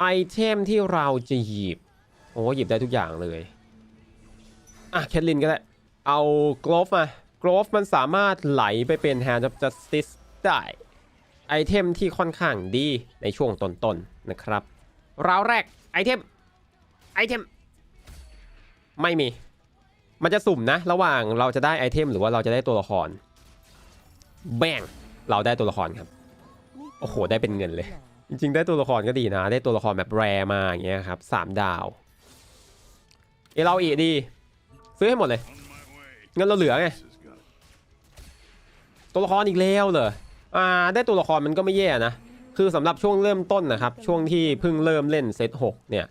ไอเทมที่เราจะหยิบโอ้หยิบได้ทุกอย่างเลย อะแคทลินก็ได้ เอาโกลฟมาโกลฟมันสามารถไหลไปเป็น Hand of Justice ได้ไอเทมที่ค่อนข้างดีในช่วงต้นๆนนะครับราวแรกไอเทมไอเทมไม่มี มันจะสุ่มนะ ระหว่างเราจะได้ไอเทมหรือว่าเราจะได้ตัวละคร แบ่งเราได้ตัวละครครับ โอ้โห ได้เป็นเงินเลย จริงๆ ได้ตัวละครก็ดีนะ ได้ตัวละครแบบแรมาอย่างเงี้ยครับสามดาว เอเราอีดี ซื้อให้หมดเลย เงินเราเหลือไง ตัวละครอีกแล้วเหรออ่า ได้ตัวละครมันก็ไม่แย่นะ คือสำหรับช่วงเริ่มต้นนะครับ ช่วงที่เพิ่งเริ่มเล่นเซต6เนี่ย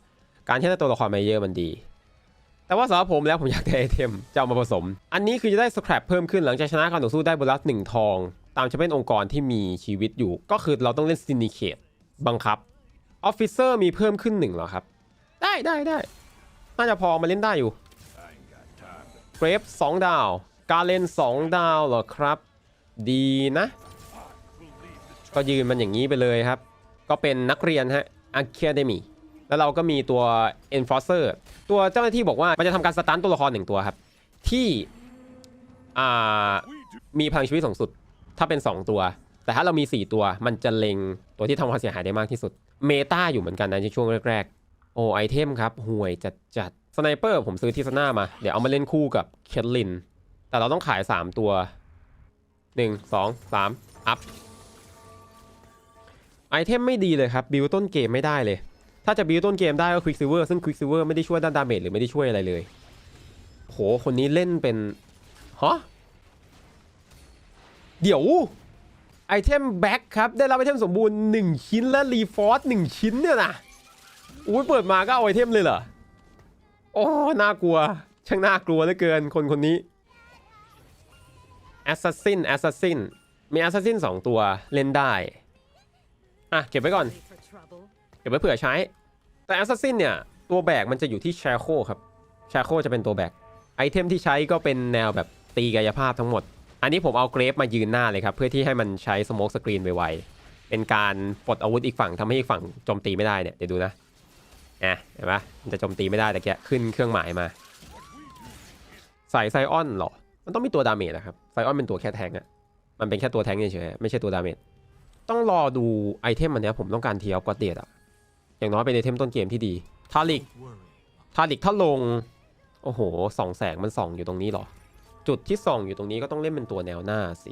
การที่ได้ตัวละครมาเยอะมันดี แต่ว่าสำหรับผมแล้วผมอยากได้ไอเทมจะเอามาผสม อันนี้คือจะได้สครับเพิ่มขึ้นหลังจากชนะการต่อสู้ได้โบนัสหนึ่งทอง ตามจะเป็นองค์กรที่มีชีวิตอยู่ ก็คือเราต้องเล่นซินิเคต บังคับออฟฟิเซอร์มีเพิ่มขึ้นหนึ่งเหรอครับ ได้ได้ได้น่าจะพอมาเล่นได้อยู่เกรฟสองดาว การเล่นสองดาวเหรอครับ ดีนะ ก็ยืนมันอย่างนี้ไปเลยครับ ก็เป็นนักเรียนฮะ Academy แล้วเราก็มีตัว Enforcer ตัวเจ้าหน้าที่บอกว่ามันจะทำการสตันตัวละครหนึ่งตัวครับ ที่มีพลังชีวิตสูงสุด ถ้าเป็น 2 ตัว แต่ถ้าเรามี 4 ตัวมันจะเล็งตัวที่ทำความเสียหายได้มากที่สุด เมตาอยู่เหมือนกันนะในช่วงแรกๆ โอ้ไอเทมครับห่วยจัดจัดสไนเปอร์ผมซื้อทิสนามา เดี๋ยวเอามาเล่นคู่กับเคทลิน แต่เราต้องขาย 3 ตัว 1 2 3 อัพ ไอเทมไม่ดีเลยครับ บิวต้นเกมไม่ได้เลย ถ้าจะบิวต้นเกมได้ก็ควิกซิเวอร์ซึ่งควิกซิเวอร์ไม่ได้ช่วยด้านดาเมจหรือไม่ได้ช่วยอะไรเลยโหคนนี้เล่นเป็นฮะเดี๋ยว ไอเทมแบ็คครับ ได้รับไอเทมสมบูรณ์ 1 ชิ้นและรีฟอร์ส1ชิ้นเนี่ยนะอุ้ยเปิดมาก็เอาไอเทมเลยเหรอโอ้น่ากลัว ช่างน่ากลัวเหลือเกินคนคนนี้แอสซัสซินแอสซัสซินมีแอสซัสซินสองตัวเล่นได้ อะ เก็บไว้ก่อน เก็บไว้เผื่อใช้ แต่แอสซัสซินเนี่ย ตัวแบกมันจะอยู่ที่แชโคครับแชโคจะเป็นตัวแบกไอเทมที่ใช้ก็เป็นแนวแบบตีกายภาพทั้งหมด อันนี้ผมเอาเกรฟมายืนหน้าเลยครับ เพื่อที่ให้มันใช้สโมกสกรีนไวๆเป็นการปลดอาวุธอีกฝั่งทำให้อีกฝั่งโจมตีไม่ได้เนี่ยเดี๋ยวดูนะอะเห็นปะมันจะโจมตีไม่ได้แต่แกขึ้นเครื่องหมายมา ใส่ไซออนเหรอ มันต้องมีตัวดาเมจนะครับไซออนเป็นตัวแค่แทงอะมันเป็นแค่ตัวแทงเฉยๆไม่ใช่ตัวดาเมจต้องรอดูไอเทมอันนี้ผมต้องการเทียบกอดเดตอะอย่างน้อยเป็นไอเทมต้นเกมที่ดีทาริกทาริกถ้าลง โอ้โหส่องแสงมันส่องอยู่ตรงนี้เหรอ จุดที่ส่องอยู่ตรงนี้ก็ต้องเล่นเป็นตัวแนวหน้าสิ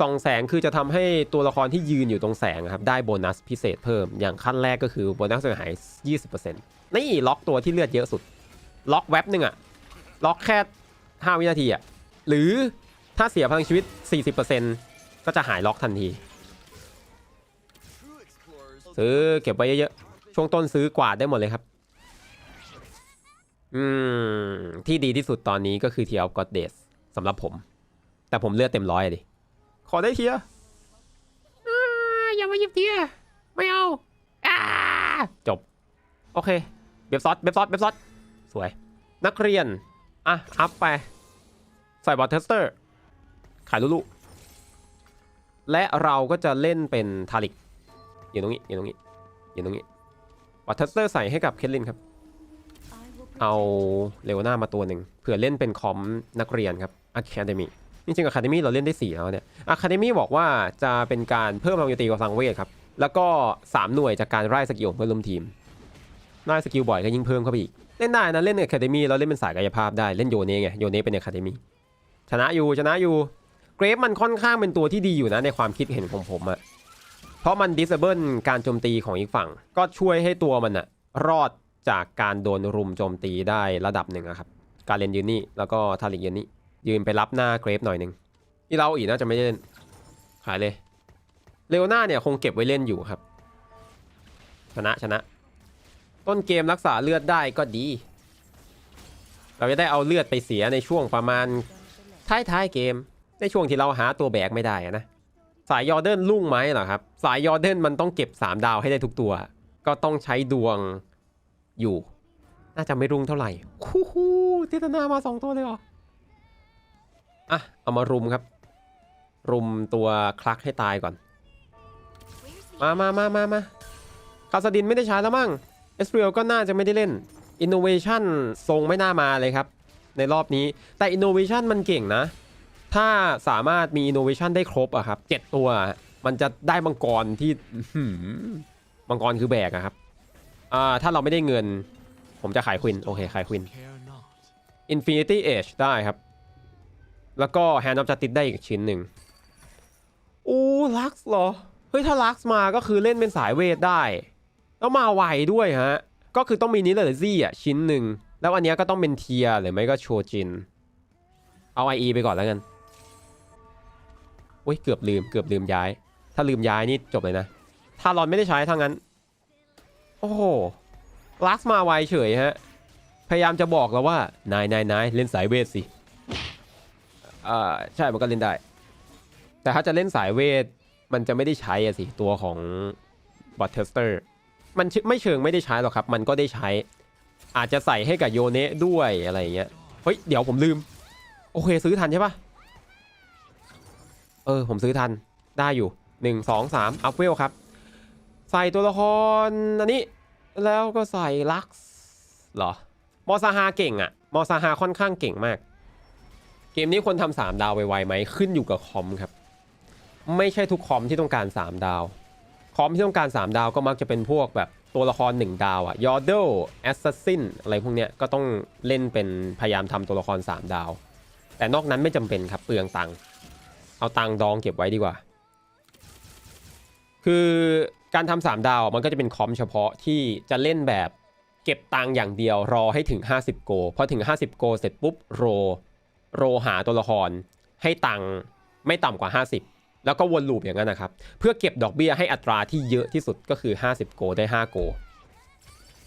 ส่องแสงคือจะทำให้ตัวละครที่ยืนอยู่ตรงแสงครับได้โบนัสพิเศษเพิ่มอย่างขั้นแรกก็คือโบนัสเสียหาย 20%นี่ล็อกตัวที่เลือดเยอะสุด ล็อกแว็บหนึ่งอะล็อกแค่ 5 วินาทีอะหรือถ้าเสียพลังชีวิต 40%ก็จะหายล็อกทันที ซื้อเก็บไว้เยอะๆ ช่วงต้นซื้อกวาดได้หมดเลยครับ อืม ที่ดีที่สุดตอนนี้ก็คือเทียร์กอดเดส สำหรับผม แต่ผมเลือดเต็มร้อยอะดิ ขอได้เทียร์อ่าอย่ามาหยิบเทียร์ไม่เอาอ่าจบ โอเคเบบซอสเบบซอสเบบซอสสวย นักเรียน อะ อัพไป ใส่บอทเทสเตอร์ ขายลุลุและเราก็จะเล่นเป็นทาริกอยู่ตรงนี้อยู่ตรงนี้อยู่ตรงนี้วัตเทสเตอร์ใส่ให้กับเคทลินครับ เอาเลโอนามาตัวหนึ่งเผื่อเล่นเป็นคอมนักเรียนครับอะคาเดมี่จริงๆอะคาเดมี่เราเล่นได้4แล้วเนี่ยอะคาเดมี่บอกว่าจะเป็นการเพิ่มพลังโจมตีกับสังเวทครับ แล้วก็ 3 หน่วยจากการไล่สกิลของเพื่อนร่วมทีมไล่สกิลบ่อยก็ยิ่งเพิ่มเข้าไปอีก เล่นได้นะ เล่นในอะคาเดมี่เราเล่นเป็นสายกายภาพได้เล่นโยเน่ไงโยเน่เป็นอะคาเดมี่ชนะอยู่ชนะอยู่เกรฟมันค่อนข้างเป็นตัวที่ดีอยู่นะในความคิดเห็นของผมอะเพราะมัน disable การโจมตีของอีกฝั่ง ก็ช่วยให้ตัวมันอะรอด จากการโดนรุมโจมตีได้ระดับหนึ่งครับ การเล่นยืนนี่แล้วก็ทาริกยืนนี่ยืนไปรับหน้าเกรฟหน่อยหนึ่งที่เราอีกน่าจะไม่เล่น ขายเลยเลโอนาเนี่ยคงเก็บไว้เล่นอยู่ครับ ชนะชนะ ต้นเกมรักษาเลือดได้ก็ดี เราจะได้เอาเลือดไปเสียในช่วงประมาณท้ายๆเกม ในช่วงที่เราหาตัวแบกไม่ได้นะสายยอร์เดนลุ่งไหมเหรอครับ สายยอร์เดนมันต้องเก็บ 3 ดาวให้ได้ทุกตัว ก็ต้องใช้ดวง อยู่ น่าจะไม่รุ่งเท่าไหร่คูฮูทิตนามา2ตัวเลยเหรอ อะ เอามารุมครับ รุมตัวคลักให้ตายก่อน มามามามามาคาสดินไม่ได้ใช้แล้วมั้งเอสเปรียลก็น่าจะไม่ได้เล่น Innovation ทรงไม่น่ามาเลยครับ ในรอบนี้แต่ Innovation มันเก่งนะ ถ้าสามารถมี Innovation ได้ครบอะครับเจ็ดตัว มันจะได้มังกรที่มังกรคือแบกอะครับ อ่าถ้าเราไม่ได้เงิน ผมจะขายควิน โอเค ขายควิน Infinity Age ได้ครับ แล้วก็ Hand of Justice ได้อีกชิ้นหนึ่งโอ้ลักซ์เหรอ เฮ้ย ถ้าลักซ์มาก็คือเล่นเป็นสายเวทได้ แล้วมาไวด้วยฮะ ก็คือต้องมีนิเลอร์ซี่อะ ชิ้นหนึ่ง แล้วอันนี้ก็ต้องเป็นเทียหรือไม่ก็โชจิน เอา IE ไปก่อนแล้วกันโอ้ยเกือบลืมเกือบลืมย้าย ถ้าลืมย้ายนี่จบเลยนะ ถ้ารอนไม่ได้ใช้ทั้งนั้น โอ้โหลักมาไวเฉยฮะ พยายามจะบอกเราว่านายนายนายเล่นสายเวทสิอ่าใช่มันก็เล่นได้ แต่ถ้าจะเล่นสายเวทมันจะไม่ได้ใช้อะสิตัวของบอทเทสเตอร์มันไม่เชิงไม่ได้ใช้หรอกครับ มันก็ได้ใช้ อาจจะใส่ให้กับโยเนะด้วยอะไรเงี้ยเฮ้ย เดี๋ยวผมลืม โอเคซื้อทันใช่ปะเออ ผมซื้อทันได้อยู่1 2 3อัพเวลครับ ใส่ตัวละครอันนี้ แล้วก็ใส่ลักซ์เหรอ มอซาฮาเก่งอะมอซาฮาค่อนข้างเก่งมาก เกมนี้คนทำสามดาวไวๆไหมขึ้นอยู่กับคอมครับ ไม่ใช่ทุกคอมที่ต้องการ 3 ดาว คอมที่ต้องการ 3 ดาวก็มักจะเป็นพวกแบบตัวละคร 1 ดาวอะยอร์เดลแอสซัสซินอะไรพวกเนี้ยก็ต้องเล่นเป็นพยายามทำตัวละคร 3 ดาว แต่นอกนั้นไม่จำเป็นครับเปลืองตังค์เอาตังค์ดองเก็บไว้ดีกว่า คือ การทำสามดาวมันก็จะเป็นคอมเฉพาะที่จะเล่นแบบเก็บตังค์อย่างเดียวรอให้ถึง 50 โกพอถึง 50 โกเสร็จปุ๊บโร โรหาตัวละคร ให้ตังค์ไม่ต่ำกว่า 50 แล้วก็วนลูปอย่างนั้นนะครับ เพื่อเก็บดอกเบี้ยให้อัตราที่เยอะที่สุดก็คือ 50 โกได้ 5 โก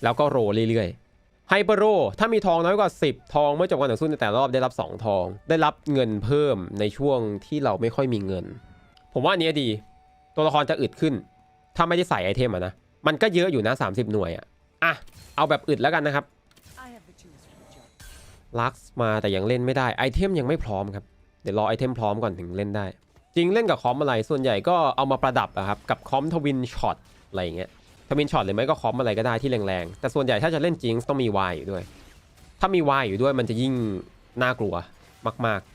แล้วก็โรเรื่อยๆไฮเปอร์โรถ้ามีทองน้อยกว่า 10 ทองเมื่อจบการต่อสู้ในแต่ละรอบได้รับ 2 ทอง ได้รับเงินเพิ่มในช่วงที่เราไม่ค่อยมีเงิน ผมว่าอันนี้ดี ตัวละครจะอึดขึ้น ถ้าไม่ได้ใส่ไอเทมอะนะ มันก็เยอะอยู่นะ 30 หน่วยอะอะ เอาแบบอึดแล้วกันนะครับลักซ์มาแต่ยังเล่นไม่ได้ไอเทมยังไม่พร้อมครับ เดี๋ยวรอไอเทมพร้อมก่อนถึงเล่นได้ จริงเล่นกับคอมอะไรส่วนใหญ่ก็เอามาประดับอะครับกับคอมทวินช็อตอะไรอย่างเงี้ยทวินช็อตหรือไม่ก็คอมอะไรก็ได้ที่แรงๆแต่ส่วนใหญ่ถ้าจะเล่นจริงต้องมีวายอยู่ด้วย ถ้ามีวายอยู่ด้วยมันจะยิ่งน่ากลัวมากๆ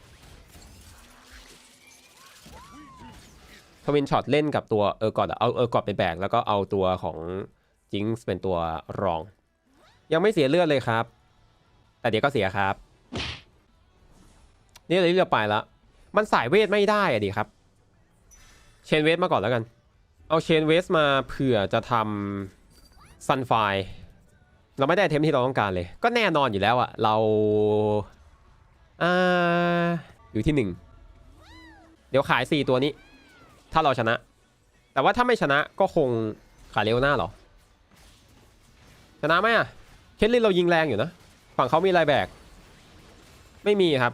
ทวินช็อตเล่นกับตัวเออร์กอดอเอาเออร์กอดไปแบกแล้วก็เอาตัวของจิงส์เป็นตัวรอง ยังไม่เสียเลือดเลยครับ แต่เดี๋ยวก็เสียครับ นี่เลยเลือกไปแล้วมันสายเวทไม่ได้อะดิครับ เชนเวสมาก่อนแล้วกัน เอาเชนเวสมาเผื่อจะทำซันไฟเราไม่ได้เทมที่เราต้องการเลย ก็แน่นอนอยู่แล้วอะเราอ่าอยู่ที่หนึ่งเดี๋ยวขาย4ตัวนี้ ถ้าเราชนะ แต่ว่าถ้าไม่ชนะก็คงขาเร็วหน้าหรอ ชนะไหมอะเคทลินเรายิงแรงอยู่นะ ฝั่งเขามีอะไรแบก ไม่มีครับ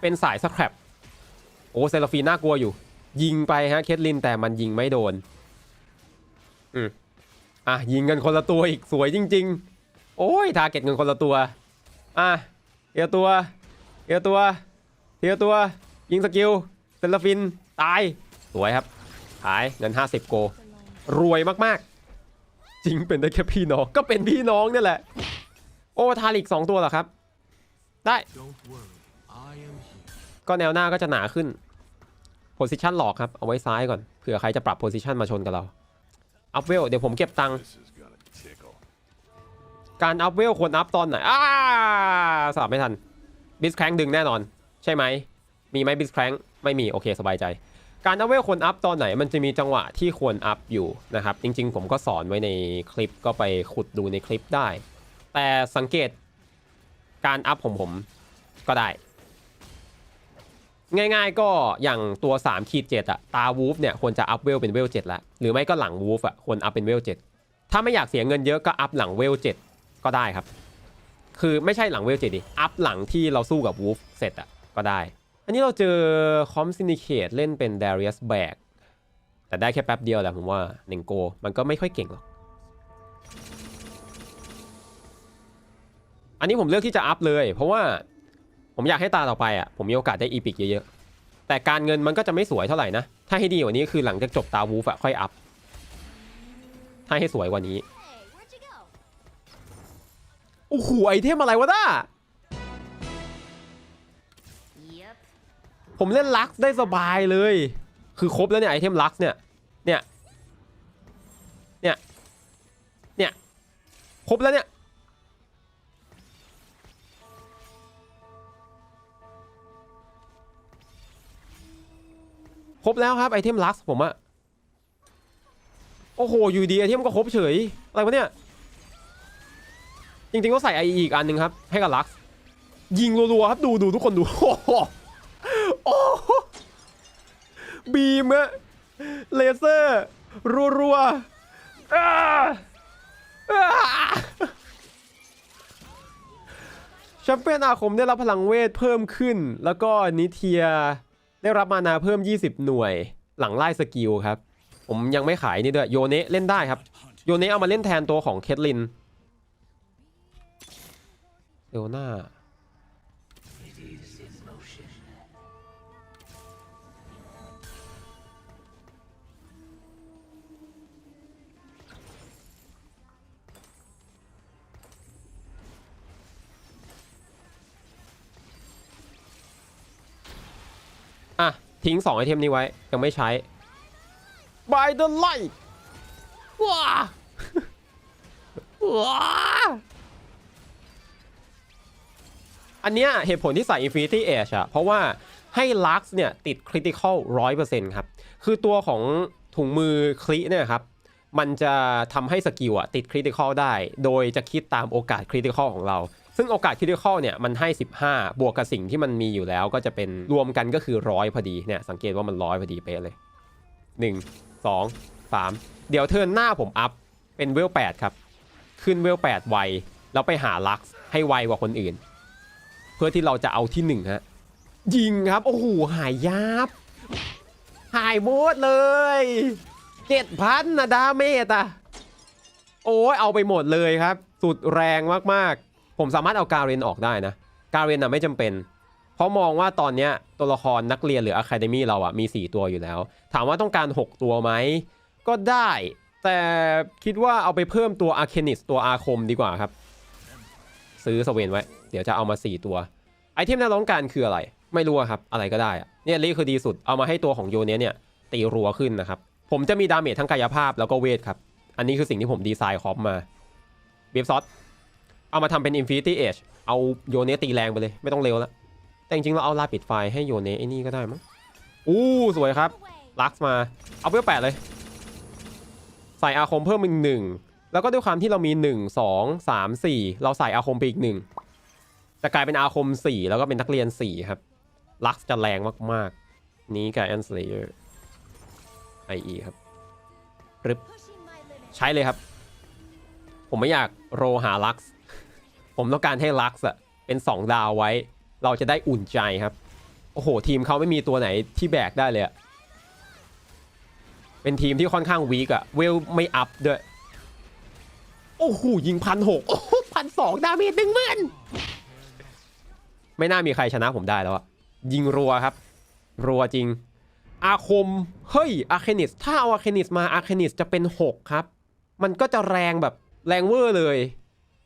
เป็นสายสครับโอ้เซลฟีน่ากลัวอยู่ ยิงไปฮะ เคทลินแต่มันยิงไม่โดน อืมอะ ยิงกันคนละตัวอีกสวยจริง ๆ โอ้ยทาร์เก็ตเงินคนละตัว อะเทียตัวเทียตัวเทียตัว ยิงสกิลเซลฟินตาย สวยครับ ขายเงิน 50 โก รวยมากๆ จริงเป็นได้แค่พี่น้อง ก็เป็นพี่น้องนี่แหละ โอ้ทาริก 2 ตัวเหรอครับ ได้ ก็แนวหน้าก็จะหนาขึ้นโพซิชันหลอกครับ เอาไว้ซ้ายก่อน เผื่อใครจะปรับโพซิชันมาชนกับเรา อัพเวล เดี๋ยวผมเก็บตังค์ การอัพเวลควรอัพตอนไหน อ้าสลับไม่ทัน บิสแครงดึงแน่นอน ใช่ไหม มีไหมบิสแครงไม่มี โอเค สบายใจ การอัพเวลควรอัพตอนไหนมันจะมีจังหวะที่ควรอัพอยู่นะครับ จริง ๆ ผมก็สอนไว้ในคลิปก็ไปขุดดูในคลิปได้ แต่สังเกตการอัพของผมก็ได้ ง่าย ๆ ก็อย่างตัว3ขีด7อะตาวูฟเนี่ยควรจะอัพเวลเป็นเวล7แล้วหรือไม่ก็หลังวูฟอะควรอัพเป็นเวล7ถ้าไม่อยากเสียเงินเยอะก็อัพหลังเวล7ก็ได้ครับ คือไม่ใช่หลังเวล7ดิอัพหลังที่เราสู้กับวูฟเสร็จอะก็ได้ อันนี้เราเจอคอมซินิเคตเล่นเป็น Darius b a g แต่ได้แค่แป๊บเดียวแหละผมว่าหนึ่งโกมันก็ไม่ค่อยเก่งหรอก อันนี้ผมเลือกที่จะอัพเลย เพราะว่าผมอยากให้ตาต่อไปอะผมมีโอกาสได้อีพิกเยอะๆ แต่การเงินมันก็จะไม่สวยเท่าไหร่นะ ถ้าให้ดีกว่านี้คือหลังจากจบตาวูฟอะค่อยอัพ ถ้ให้ให้สวยกว่านี้ Hey, where'd you go? โอ้โหไอเทมอะไรวะน่า ผมเล่นลักได้สบายเลย คือครบแล้วเนี่ยไอเทมลักเนี่ย เนี่ย เนี่ย เนี่ย ครบแล้วเนี่ย ครบแล้วครับไอเทมลักผมอะโอ้โห อยู่ดีไอเทมก็ครบเฉย อะไรวะเนี่ย จริงๆก็ใส่ไออีกอันหนึ่งครับ ให้กับลักยิงรัวๆครับ ดูดูทุกคนดู โอ้บีมอะเลเซอร์ รัวๆอ่าอ่าแชมเปี้ยนอาคมได้รับพลังเวทเพิ่มขึ้น แล้วก็นิเทียได้รับมานาเพิ่ม 20 หน่วย หลังไล่สกิลครับ ผมยังไม่ขายนี่ด้วย โยเนะเล่นได้ครับ โยเนะเอามาเล่นแทนตัวของเคทลินเอลน่า ทิ้งสองไอเทมนี้ไว้ ยังไม่ใช้ By the light ว้าว้าอันเนี้ยเหตุผลที่ใส่ Infinity Edge อะเพราะว่าให้ Lux เนี่ยติด Critical 100%ครับ คือตัวของถุงมือคลิเนี่ยครับ มันจะทำให้สกิลอะติด Critical ได้ โดยจะคิดตามโอกาส Critical ของเรา ซึ่งโอกาส Critical เนี่ยมันให้ 15 บวกกับสิ่งที่มันมีอยู่แล้วก็จะเป็นรวมกันก็คือร้อยพอดีเนี่ยสังเกตว่ามันร้อยพอดีเป๊ะเลย 1 2 3 เดี๋ยวเทิร์นหน้าผมอัพเป็นเวล8ครับ ขึ้นเวล8ไวแล้วไปหาลักซ์ให้ไวกว่าคนอื่น เพื่อที่เราจะเอาที่หนึ่งฮะยิงครับ โอ้โหหายยับ หายหมดเลยเจ็ดพันนะดาเมจอะโอ้ยเอาไปหมดเลยครับ สุดแรงมากๆ ผมสามารถเอาการเรนออกได้นะการเรนน่ะไม่จำเป็น เพราะมองว่าตอนเนี้ยตัวละครนักเรียนหรืออะคาเดมี่เราอะมี 4 ตัวอยู่แล้ว ถามว่าต้องการ 6 ตัวไหม ก็ได้ แต่คิดว่าเอาไปเพิ่มตัวอาร์เคนิสตัวอาคมดีกว่าครับ ซื้อสเวนไว้ เดี๋ยวจะเอามา 4 ตัว ไอเทมน่าต้องการคืออะไร ไม่รู้ครับ อะไรก็ได้อะเนี่ยลีคือดีสุดเอามาให้ตัวของโยเนี้ยเนี่ยตีรัวขึ้นนะครับผมจะมีดาเมจทั้งกายภาพแล้วก็เวทครับ อันนี้คือสิ่งที่ผมดีไซน์คอมมาเบฟซอส เอามาทำเป็น Infinity Edge เอาโยเนตีแรงไปเลย ไม่ต้องเร็วแล้ว แต่จริงๆเราเอาลาปิดไฟให้โยเนไอ้นี่ก็ได้มั้งอู้สวยครับ ลักซ์มา เอาเวลแปดเลย ใส่อาคมเพิ่มอีกหนึ่ง แล้วก็ด้วยความที่เรามี 1 2 3 4 เราใส่อาคมไปอีกหนึ่งจะกลายเป็นอาคม 4 แล้วก็เป็นนักเรียน 4 ครับ ลักซ์จะแรงมากๆ นี้กับแอนสเลเยอร์ไอครับ Pushing my limits. ใช้เลยครับ ผมไม่อยากโรหาลักซ์ ผมต้องการให้ลักซ์อะเป็น 2 ดาวไว้ เราจะได้อุ่นใจครับ โอ้โห ทีมเขาไม่มีตัวไหนที่แบกได้เลยเป็นทีมที่ค่อนข้างวีกอะเวลไม่อัพด้วย โอ้โห ยิงพันหกพันสองดาเมจหนึ่งหมื่นไม่น่ามีใครชนะผมได้แล้วอะยิงรัวครับ รัวจริง อาคม เฮ้ย อาร์เคนิส ถ้าเอาอาร์เคนิสมาอาร์เคนิสจะเป็น 6 ครับ มันก็จะแรงแบบแรงเวอร์เลย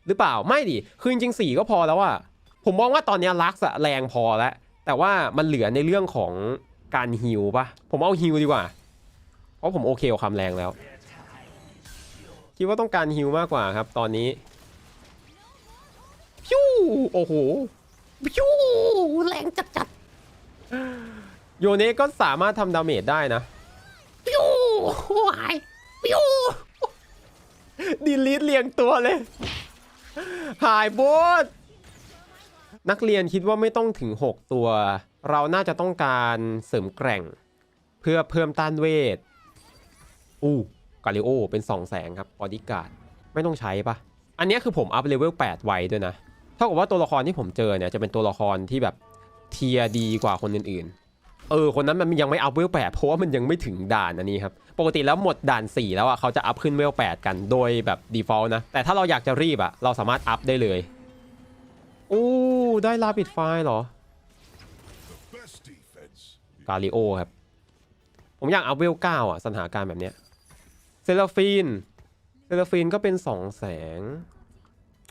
หรือเปล่าไม่ดิคือจริงๆ4ก็พอแล้วอะผมมองว่าตอนนี้ลักซ์อะแรงพอแล้ว แต่ว่ามันเหลือในเรื่องของการฮิวปะผมเอาฮิวดีกว่า เพราะผมโอเคกับความแรงแล้ว คิดว่าต้องการฮิวมากกว่าครับ ตอนนี้พิ้วโอ้โหพิ้วแรงจัดๆโยเนะก็สามารถทำดาเมจได้นะพิ้วหายพิ้วดีลิทเรียงตัวเลย หายโบดนักเรียนคิดว่าไม่ต้องถึง 6 ตัว เราน่าจะต้องการเสริมแกร่ง เพื่อเพิ่มต้านเวท อู้กาลิโอ เป็น2แสงครับบอดี้การ์ดไม่ต้องใช้ปะอันนี้คือผมอัพเลเวล8ไว้ด้วยนะ เท่ากับว่าตัวละครที่ผมเจอเนี่ยจะเป็นตัวละครที่แบบเทียดีกว่าคนอื่นๆ เออคนนั้นมันยังไม่อัพเวล8เพราะว่ามันยังไม่ถึงด่านอันนี้ครับ ปกติแล้วหมดด่าน 4 แล้วอะเขาจะอัพขึ้นเวล8กันโดยแบบ default นะ แต่ถ้าเราอยากจะรีบอะ เราสามารถอัพได้เลยโอ้ได้ลาปิดไฟล์เหรอกาลิโอครับ ผมอยากอัพเวล9อะสถานการณ์แบบเนี้ยเซราฟีนเซราฟินก็เป็นสองแสง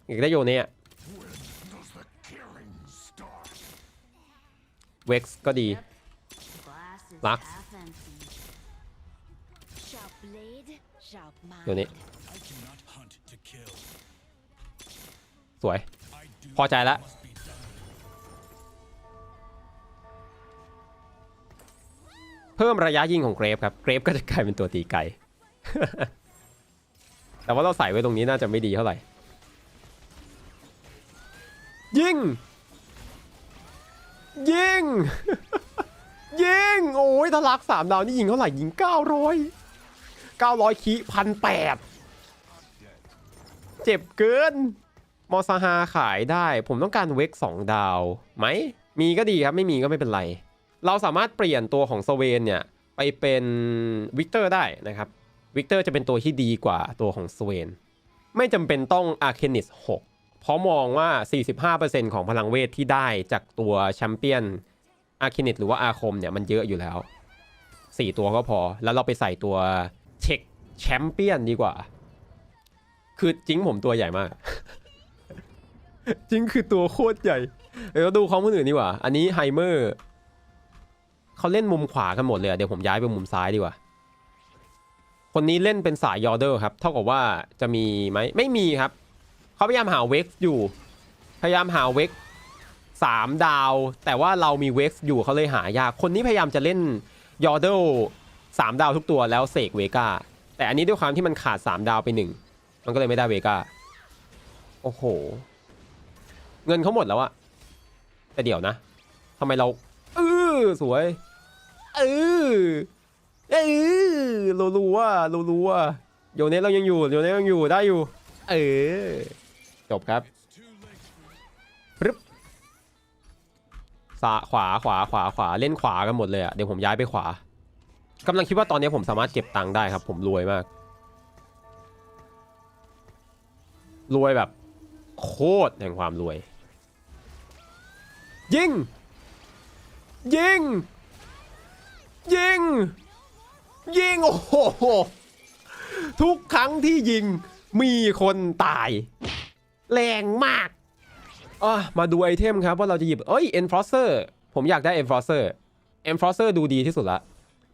อีกได้โยเนี่ยเว็กซ์ก็ดี mind. โยเนี่ย I do not hunt to kill. สวย พอใจแล้วเพิ่มระยะยิงของเกรฟครับ เกรฟก็จะกลายเป็นตัวตีไกล แต่ว่าเราใส่ไว้ตรงนี้น่าจะไม่ดีเท่าไหร่ ยิง ยิง ยิง โอ้ยทะลักสามดาวนี่ยิงเท่าไหร่ยิง 900 900คีพันแปดเจ็บเกิน มอสฮาขายได้ ผมต้องการเวกสองดาวไหม มีก็ดีครับ ไม่มีก็ไม่เป็นไร เราสามารถเปลี่ยนตัวของสเวนเนี่ย ไปเป็นวิกเตอร์ได้นะครับ วิกเตอร์จะเป็นตัวที่ดีกว่าตัวของสเวน ไม่จำเป็นต้องอาร์เคนิส6เพราะมองว่า 45%ของพลังเวทที่ได้จากตัวแชมเปี้ยน อาร์เคนิสหรือว่าอาคมเนี่ยมันเยอะอยู่แล้ว 4 ตัวก็พอ แล้วเราไปใส่ตัวเช็คแชมเปี้ยนดีกว่า คือจริงผมตัวใหญ่มาก จริงคือตัวโคตรใหญ่เดี๋ยวดูของคนอื่นดีกว่า อันนี้ไฮเมอร์เขาเล่นมุมขวากันหมดเลยเดี๋ยวผมย้ายไปมุมซ้ายดีกว่า คนนี้เล่นเป็นสายยอร์เดอร์ครับ เท่ากับว่าจะมีไหมไม่มีครับ เขาพยายามหาเวกอยู่ พยายามหาเวก สามดาว แต่ว่าเรามีเวกอยู่เขาเลยหายาก คนนี้พยายามจะเล่นยอร์เดอร์สามดาวทุกตัวแล้วเสกเวกาแต่อันนี้ด้วยความที่มันขาดสามดาวไปหนึ่งมันก็เลยไม่ได้เวกาโอ้โห เงินเขาหมดแล้วอะแต่เดี๋ยวนะทำไมเราเออสวยเออเออรู้รู้ว่ารู้รู้ว่าโยเนสเรายังอยู่โยเนสยังอยู่ได้อยู่ เออจบครับ สาขวาขวาขวาขวาเล่นขวากันหมดเลยอะเดี๋ยวผมย้ายไปขวากำลังคิดว่าตอนนี้ผมสามารถเก็บตังค์ได้ครับ ผมรวยมาก รวยแบบ โคตรแห่งความรวย ยิง ยิง ยิง ยิง โอ้โห ทุกครั้งที่ยิงมีคนตาย แรงมาก อะมาดูไอเทมครับว่าเราจะหยิบเอ้ย Enforcer ผมอยากได้ Enforcer Enforcer ดูดีที่สุดละ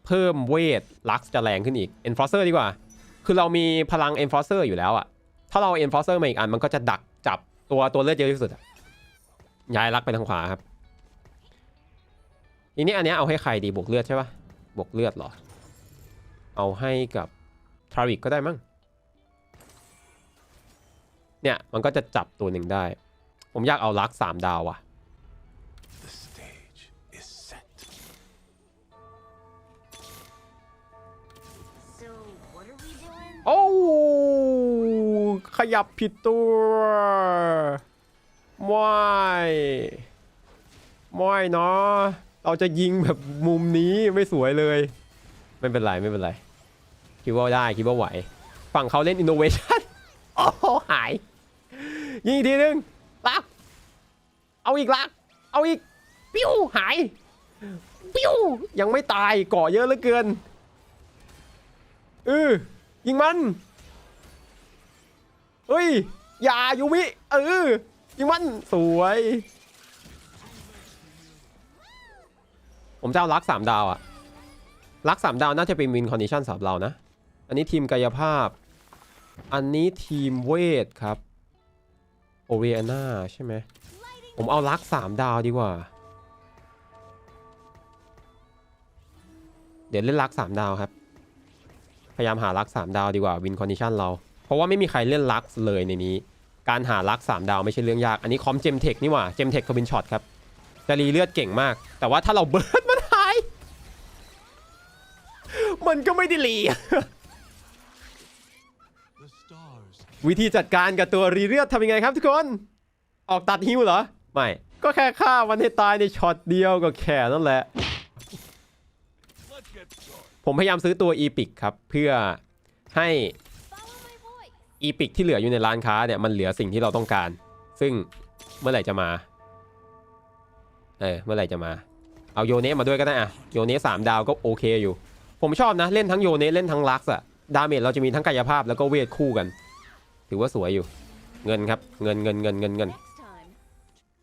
เพิ่มเวทลักจะแรงขึ้นอีก Enforcer ดีกว่า คือเรามีพลัง Enforcer อยู่แล้วอะถ้าเรา Enforcer มาอีกอันมันก็จะดักจับตัวตัวเลือดเยอะที่สุดย้ายลักไปทางขวาครับทีนี้อันนี้เอาให้ใครดีบวกเลือดใช่ปะบวกเลือดหรอ เอาให้กับทราวิกก็ได้มั้งเนี่ยมันก็จะจับตัวหนึ่งได้ ผมอยากเอาลักสามดาวอะ The stage is set. So, what are we doing? โอ้วขยับผิดตัวไม่ไม่เนาะเราจะยิงแบบมุมนี้ไม่สวยเลย ไม่เป็นไร ไม่เป็นไร คิดว่าได้ คิดว่าไหว ฝั่งเขาเล่นอินโนเวชันโอ้โหหาย ยิงอีกทีนึง ลัก เอาอีกลัก เอาอีก ปิ้วหาย ปิ้วยังไม่ตายกาะเยอะเหลือเกินเออยิงมัน เฮ้ย อย่ายูมิ เออ ยิงมัน สวย ผมจะเอาลักสามดาวอะลักสามดาวน่าจะเป็นวินคอนดิชันสำหรับเรานะ อันนี้ทีมกายภาพ อันนี้ทีมเวทครับ โอเวอน่าใช่ไหม ผมเอาลักสามดาวดีกว่า เดี๋ยวเล่นลักสามดาวครับ พยายามหาลักสามดาวดีกว่าวินคอนดิชันเรา เพราะว่าไม่มีใครเล่นลักเลยในนี้ การหาลักสามดาวไม่ใช่เรื่องยาก อันนี้คอมเจมเทคนี่หว่า เจมเทคทวินช็อตครับ จะรีเลือดเก่งมาก แต่ว่าถ้าเราเบิร์ดมันหาย มันก็ไม่ได้รี วิธีจัดการกับตัวรีเลือดทำยังไงครับทุกคน ออกตัดฮิวเหรอ ไม่ ก็แค่ฆ่ามันให้ตายในช็อตเดียวก็แค่นั่นแหละ ผมพยายามซื้อตัวอีพิกครับ เพื่อให้อีพิกที่เหลืออยู่ในร้านค้าเนี่ย มันเหลือสิ่งที่เราต้องการ ซึ่งเมื่อไหร่จะมา เออ เมื่อไหร่จะมา เอาโยเนะมาด้วยก็ได้อะโยเนะสามดาวก็โอเคอยู่ ผมชอบนะ เล่นทั้งโยเนะเล่นทั้งลักซ์อะดาเมจเราจะมีทั้งกายภาพแล้วก็เวทคู่กัน ถือว่าสวยอยู่ เงินครับ เงินเงินเงินเงินเงิน Next time.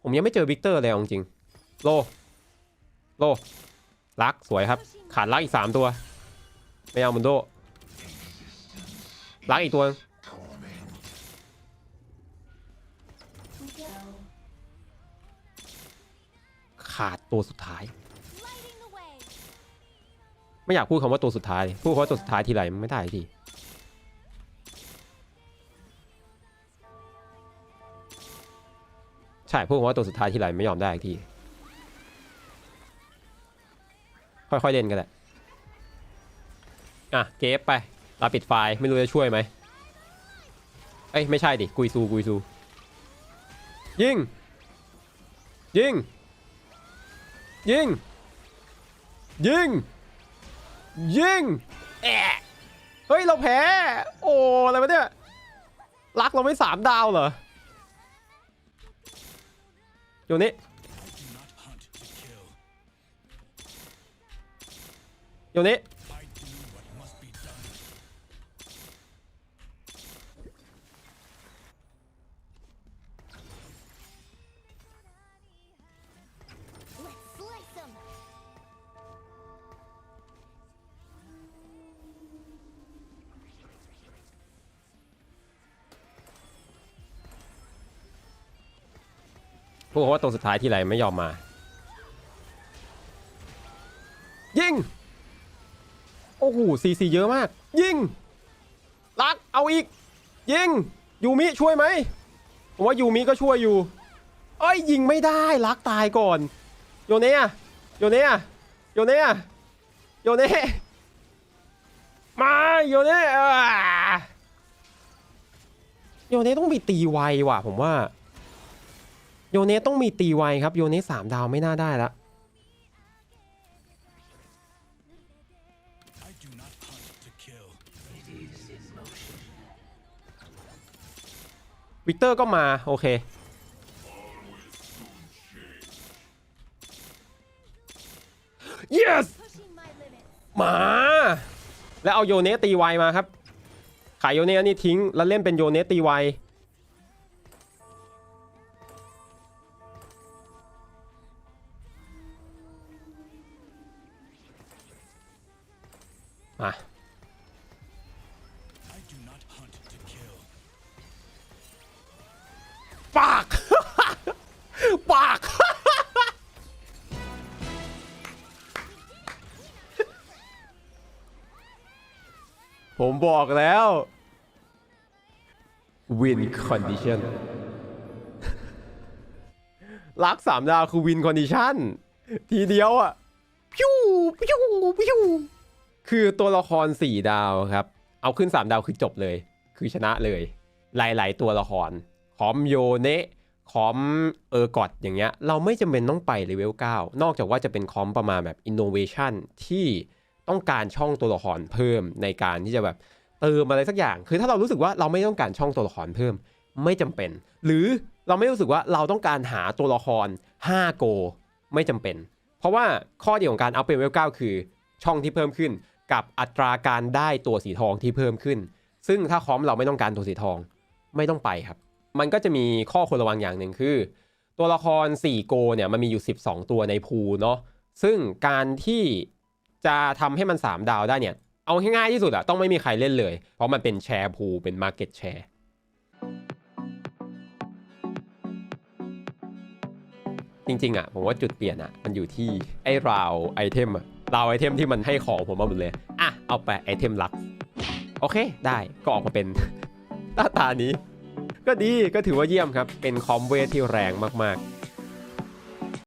ผมยังไม่เจอวิกเตอร์เลยเอาจริงๆโล โล ลักสวยครับ ขาดลักอีกสามตัว ไม่เอามุนโดลักอีกตัว ขาดตัวสุดท้าย Lighting the way. ไม่อยากพูดคำว่าตัวสุดท้าย พูดคำว่าตัวสุดท้ายทีไรมันไม่ได้ที ใช่พูดว่าตัวสุดท้ายที่ไรไม่ยอมได้อีกที ค่อยๆเล่นกันแหละอะเกฟไปลาปิดไฟล์ไม่รู้จะช่วยไหมเอ้ยไม่ใช่ดิ กุยซูกุยซู ยิง ยิง ยิง ยิง ยิงแอะเฮ้ย เราแพ้ โอ้ อะไรวะเนี่ย รักเราไม่สามดาวเหรอ อยู่นี่ I พูดว่าตัวสุดท้ายที่ไรไม่ยอมมา ยิง โอ้โหซีซีเยอะมาก ยิงรักเอาอีก ยิง ยูมิช่วยไหมผมว่ายูมิก็ช่วยอยู่เอ้ยยิงไม่ได้รักตายก่อน โยเนะโยเนะโยเนะโยเนะมาโยเนะอ่โยเนะต้องมีตีไวว่ะผมว่า โยเนสต้องมีตีไวครับ โยเนสสามดาวไม่น่าได้ละ I do not hunt to kill. วิกเตอร์ก็มา โอเค yes Pushing my limits. มา แล้วเอาโยเนสตีไวมาครับ ขายโยเนสนี่ทิ้ง แล้วเล่นเป็นโยเนสตีไว ผมบอกแล้ว win condition ลักสามดาวคือ win condition ทีเดียวอะพิวพิวพิวคือตัวละคร4ดาวครับ เอาขึ้น3ดาวคือจบเลย คือชนะเลย หลาย ๆ ตัวละครคอมโยเนะคอมเออร์กอดอย่างเงี้ย เราไม่จำเป็นต้องไปเลเวล9นอกจากว่าจะเป็นคอมประมาณแบบ innovation ที่ ต้องการช่องตัวละครเพิ่มในการที่จะแบบเติมอะไรสักอย่าง คือถ้าเรารู้สึกว่าเราไม่ต้องการช่องตัวละครเพิ่มไม่จำเป็น หรือเราไม่รู้สึกว่าเราต้องการหาตัวละคร 5 โก ไม่จำเป็น เพราะว่าข้อดีของการอัพเลเวล9คือ ช่องที่เพิ่มขึ้น กับอัตราการได้ตัวสีทองที่เพิ่มขึ้น ซึ่งถ้าคอมเราไม่ต้องการตัวสีทองไม่ต้องไปครับ มันก็จะมีข้อควรระวังอย่างหนึ่งคือ ตัวละคร 4 โกเนี่ยมันมีอยู่ 12 ตัวในพูเนาะซึ่งการที่ จะทำให้มัน 3 ดาวได้เนี่ย เอาให้ง่ายที่สุดอะต้องไม่มีใครเล่นเลย เพราะมันเป็นแชร์พูลเป็นมาร์เก็ตแชร์จริงๆอะผมว่าจุดเปลี่ยนอะมันอยู่ที่ไอ้ราวไอเทมอะราวไอเทมที่มันให้ของผมมาหมดเลยอะเอาไปไอเทมลักโอเคได้ก็ออกมาเป็นหน้าตานี้ ก็ดีก็ถือว่าเยี่ยมครับ เป็นคอมเวทที่แรงมากๆ